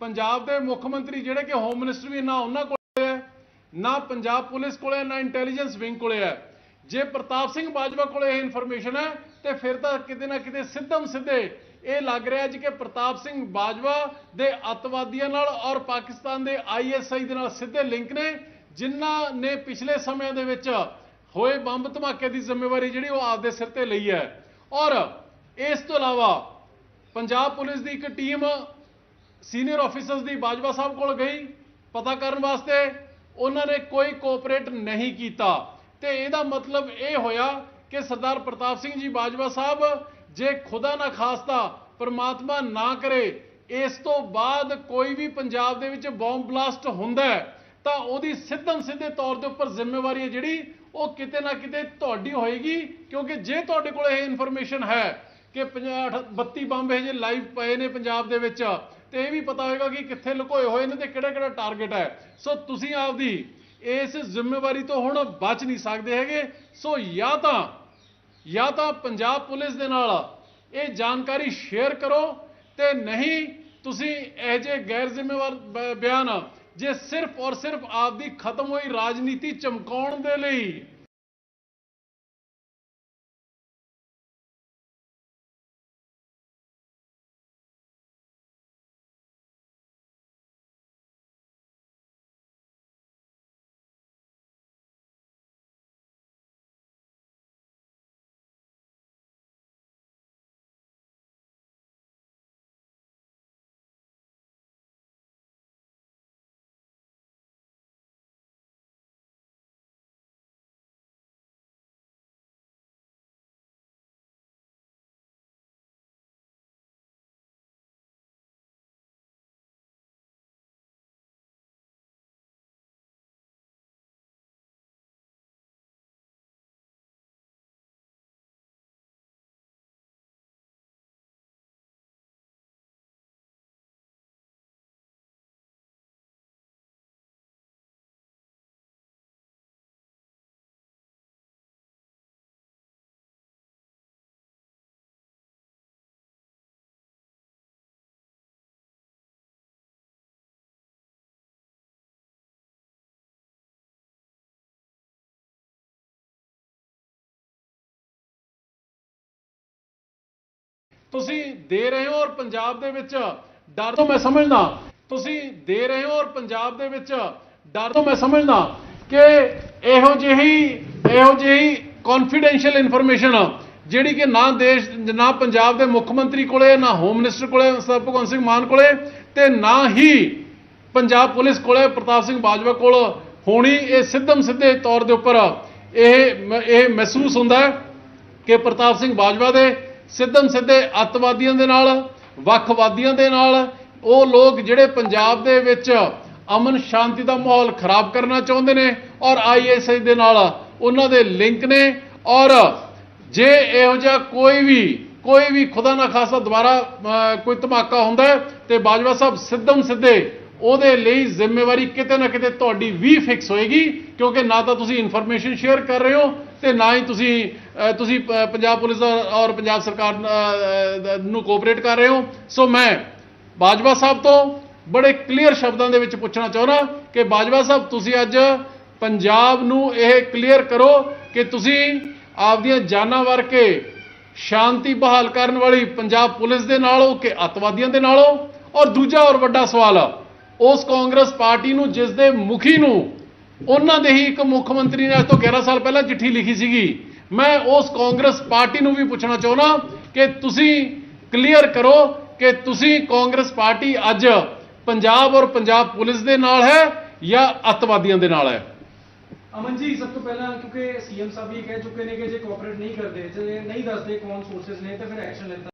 ਪੰਜਾਬ ਦੇ ਮੁੱਖ ਮੰਤਰੀ ਜਿਹੜੇ ਕਿ ਹੋਮ ਮਿਨਿਸਟਰ ਵੀ ਨਾ ਉਹਨਾਂ ਕੋਲ ਹੈ, ਨਾ ਪੰਜਾਬ ਪੁਲਿਸ ਕੋਲ ਹੈ, ਨਾ ਇੰਟੈਲੀਜੈਂਸ ਵਿੰਗ ਕੋਲ ਹੈ। ਜੇ ਪ੍ਰਤਾਪ ਸਿੰਘ ਬਾਜਵਾ ਕੋਲ ਇਹ ਇਨਫੋਰਮੇਸ਼ਨ ਹੈ, ਤੇ ਫਿਰ ਤਾਂ ਕਿਤੇ ਨਾ ਕਿਤੇ ਸਿੱਧਮ ਸਿੱਧੇ ਇਹ ਲੱਗ ਰਿਹਾ ਜੀ ਕਿ ਪ੍ਰਤਾਪ ਸਿੰਘ ਬਾਜਵਾ ਦੇ ਅੱਤਵਾਦੀਆਂ ਨਾਲ ਔਰ ਪਾਕਿਸਤਾਨ ਦੇ ਆਈਐਸਆਈ ਦੇ ਨਾਲ ਸਿੱਧੇ ਲਿੰਕ ਨੇ, ਜਿਨ੍ਹਾਂ ਨੇ ਪਿਛਲੇ ਸਮਿਆਂ ਦੇ ਵਿੱਚ ਹੋਏ ਬੰਬ ਧਮਾਕੇ ਦੀ ਜ਼ਿੰਮੇਵਾਰੀ ਜਿਹੜੀ ਉਹ ਆਪਦੇ ਸਿਰ ਤੇ ਲਈ ਹੈ। ਔਰ ਇਸ ਤੋਂ ਇਲਾਵਾ ਪੰਜਾਬ ਪੁਲਿਸ ਦੀ ਇੱਕ ਟੀਮ ਸੀਨੀਅਰ ਆਫੀਸਰਸ ਦੀ ਬਾਜਵਾ ਸਾਹਿਬ ਕੋਲ ਗਈ, ਪਤਾ ਕਰਨ ਵਾਸਤੇ ਉਹਨਾਂ ਨੇ ਕੋਈ ਕੋਆਪਰੇਟ ਨਹੀਂ ਕੀਤਾ। ਤੇ ਇਹਦਾ ਮਤਲਬ ਇਹ ਹੋਇਆ ਕਿ ਸਰਦਾਰ ਪ੍ਰਤਾਪ ਸਿੰਘ ਜੀ ਬਾਜਵਾ ਸਾਹਿਬ ਜੇ ਖੁਦਾ ਨਾ ਖਾਸਤਾ ਪਰਮਾਤਮਾ ਨਾ ਕਰੇ, ਇਸ ਤੋਂ ਬਾਅਦ ਕੋਈ ਵੀ ਪੰਜਾਬ ਦੇ ਵਿੱਚ ਬੰਬ ਬਲਾਸਟ ਹੁੰਦਾ ਤਾਂ ਉਹਦੀ ਸਿੱਧਨ ਸਿੱਧੇ ਤੌਰ ਦੇ ਉੱਪਰ ਜ਼ਿੰਮੇਵਾਰੀ ਹੈ ਜਿਹੜੀ, ਉਹ ਕਿਤੇ ਨਾ ਕਿਤੇ ਤੁਹਾਡੀ ਹੋਏਗੀ, ਕਿਉਂਕਿ ਜੇ ਤੁਹਾਡੇ ਕੋਲ ਇਹ ਇਨਫੋਰਮੇਸ਼ਨ ਹੈ ਕਿ 50 32 ਬੰਬ ਇਹ ਜੇ ਲਾਈਵ ਪਏ ਨੇ ਪੰਜਾਬ ਦੇ ਵਿੱਚ ਤੇ ਇਹ ਵੀ ਪਤਾ ਹੋਏਗਾ ਕਿ ਕਿੱਥੇ ਲੁਕੋਏ ਹੋਏ ਨੇ ਤੇ ਕਿਹੜਾ ਕਿਹੜਾ ਟਾਰਗੇਟ ਹੈ। ਸੋ ਤੁਸੀਂ ਆਪਦੀ ਇਸ ਜ਼ਿੰਮੇਵਾਰੀ ਤੋਂ ਹੁਣ ਬਚ ਨਹੀਂ ਸਕਦੇ ਹੈਗੇ। ਸੋ ਜਾਂ ਤਾਂ ਜਾਂ ਤਾਂ ਪੰਜਾਬ ਪੁਲਿਸ ਦੇ ਨਾਲ ਇਹ ਜਾਣਕਾਰੀ ਸ਼ੇਅਰ ਕਰੋ ਤੇ ਨਹੀਂ ਤੁਸੀਂ ਇਹ ਜੇ ਗੈਰ ਜ਼ਿੰਮੇਵਾਰ ਬਿਆਨ ਜੇ ਸਿਰਫ ਔਰ ਸਿਰਫ ਆਪਦੀ ਖਤਮ ਹੋਈ ਰਾਜਨੀਤੀ ਚਮਕਾਉਣ ਦੇ ਲਈ ਤੁਸੀਂ ਦੇ ਰਹੇ ਹੋ ਔਰ ਪੰਜਾਬ ਦੇ ਵਿੱਚ ਡਰ ਤੋਂ ਮੈਂ ਸਮਝਦਾ, ਤੁਸੀਂ ਦੇ ਰਹੇ ਹੋ ਔਰ ਪੰਜਾਬ ਦੇ ਵਿੱਚ ਡਰ ਤੋਂ ਮੈਂ ਸਮਝਦਾ ਕਿ ਇਹੋ ਜਿਹੀ ਇਹੋ ਜਿਹੀ ਕੌਨਫੀਡੈਂਸ਼ੀਅਲ ਇਨਫੋਰਮੇਸ਼ਨ ਜਿਹੜੀ ਕਿ ਨਾ ਦੇਸ਼, ਨਾ ਪੰਜਾਬ ਦੇ ਮੁੱਖ ਮੰਤਰੀ ਕੋਲੇ, ਨਾ ਹੋਮ ਮਿਨਿਸਟਰ ਕੋਲੇ, ਸਰ ਭਗਵੰਤ ਸਿੰਘ ਮਾਨ ਕੋਲੇ ਤੇ ਨਾ ਹੀ ਪੰਜਾਬ ਪੁਲਿਸ ਕੋਲੇ, ਪ੍ਰਤਾਪ ਸਿੰਘ ਬਾਜਵਾ ਕੋਲ ਹੋਣੀ ਇਹ ਸਿੱਧਮ ਸਿੱਧੇ ਤੌਰ ਦੇ ਉੱਪਰ ਇਹ ਇਹ ਮਹਿਸੂਸ ਹੁੰਦਾ ਕਿ ਪ੍ਰਤਾਪ ਸਿੰਘ ਬਾਜਵਾ ਦੇ ਸਿੱਧਮ ਸਿੱਧੇ ਅੱਤਵਾਦੀਆਂ ਦੇ ਨਾਲ, ਵੱਖਵਾਦੀਆਂ ਦੇ ਨਾਲ, ਉਹ ਲੋਕ ਜਿਹੜੇ ਪੰਜਾਬ ਦੇ ਵਿੱਚ ਅਮਨ ਸ਼ਾਂਤੀ ਦਾ ਮਾਹੌਲ ਖਰਾਬ ਕਰਨਾ ਚਾਹੁੰਦੇ ਨੇ ਔਰ ਆਈਐਸਆਈ ਦੇ ਨਾਲ ਉਹਨਾਂ ਦੇ ਲਿੰਕ ਨੇ ਔਰ ਜੇ ਇਹੋ ਜਿਹਾ ਕੋਈ ਵੀ ਕੋਈ ਵੀ ਖੁਦਾ ਨਾ ਖਾਸਾ ਦੁਬਾਰਾ ਕੋਈ ਧਮਾਕਾ ਹੁੰਦਾ ਹੈ ਤੇ ਬਾਜਵਾ ਸਾਹਿਬ ਸਿੱਧਮ ਸਿੱਧੇ ਉਹਦੇ ਲਈ ਜ਼ਿੰਮੇਵਾਰੀ ਕਿਤੇ ਨਾ ਕਿਤੇ ਤੁਹਾਡੀ ਵੀ ਫਿਕਸ ਹੋਏਗੀ ਕਿਉਂਕਿ ਨਾ ਤਾਂ ਤੁਸੀਂ ਇਨਫੋਰਮੇਸ਼ਨ ਸ਼ੇਅਰ ਕਰ ਰਹੇ ਹੋ ਤੇ ਨਾ ਹੀ ਤੁਸੀਂ ਤੁਸੀਂ ਪੰਜਾਬ ਪੁਲਿਸ ਔਰ- ਔਰ ਪੰਜਾਬ ਸਰਕਾਰ ਨੂੰ ਕੋਆਪਰੇਟ ਕਰ ਰਹੇ ਹੋ। ਸੋ ਮੈਂ ਬਾਜਵਾ ਸਾਹਿਬ ਤੋਂ ਬੜੇ ਕਲੀਅਰ ਸ਼ਬਦਾਂ ਦੇ ਵਿੱਚ ਪੁੱਛਣਾ ਚਾਹੁੰਦਾ ਕਿ ਬਾਜਵਾ ਸਾਹਿਬ, ਤੁਸੀਂ ਅੱਜ ਪੰਜਾਬ ਨੂੰ ਇਹ ਕਲੀਅਰ ਕਰੋ ਕਿ ਤੁਸੀਂ ਆਪਦੀਆਂ ਜਾਨਾਂ ਵਰ ਕੇ ਸ਼ਾਂਤੀ ਬਹਾਲ ਕਰਨ ਵਾਲੀ ਪੰਜਾਬ ਪੁਲਿਸ ਦੇ ਨਾਲੋਂ ਕਿ ਅੱਤਵਾਦੀਆਂ ਦੇ ਨਾਲੋਂ ਔਰ ਦੂਜਾ ਔਰ ਵੱਡਾ ਸਵਾਲ ਉਸ ਕਾਂਗਰਸ ਪਾਰਟੀ ਨੂੰ, ਜਿਸ ਦੇ ਮੁਖੀ ਨੂੰ ਉਹਨਾਂ ਦੇ ਹੀ ਇੱਕ ਮੁੱਖ ਮੰਤਰੀ ਨੇ ਅੱਜ ਤੋਂ 11 ਸਾਲ ਪਹਿਲਾਂ ਚਿੱਠੀ ਲਿਖੀ ਸੀਗੀ। ਮੈਂ ਉਸ ਕਾਂਗਰਸ ਪਾਰਟੀ ਨੂੰ ਵੀ ਪੁੱਛਣਾ ਚਾਹੁੰਦਾ ਕਿ ਤੁਸੀਂ ਕਲੀਅਰ ਕਰੋ ਕਿ ਤੁਸੀਂ ਕਾਂਗਰਸ ਪਾਰਟੀ ਅੱਜ ਪੰਜਾਬ ਔਰ ਪੰਜਾਬ ਪੁਲਿਸ ਦੇ ਨਾਲ ਹੈ ਜਾਂ ਅੱਤਵਾਦੀਆਂ ਦੇ ਨਾਲ ਹੈ? ਅਮਨ ਜੀ, ਸਭ ਤੋਂ ਪਹਿਲਾਂ ਕਿਉਂਕਿ ਸੀਐਮ ਸਾਹਿਬ ਵੀ ਕਹਿ ਚੁੱਕੇ ਨੇ ਕਿ ਜੇ ਕੋਆਪਰੇਟ ਨਹੀਂ ਕਰਦੇ, ਜੇ ਨਹੀਂ ਦੱਸਦੇ ਕੌਣ ਸੋਰਸਸ ਨੇ, ਤਾਂ ਫਿਰ ਐਕਸ਼ਨ ਲੈਂਦਾ।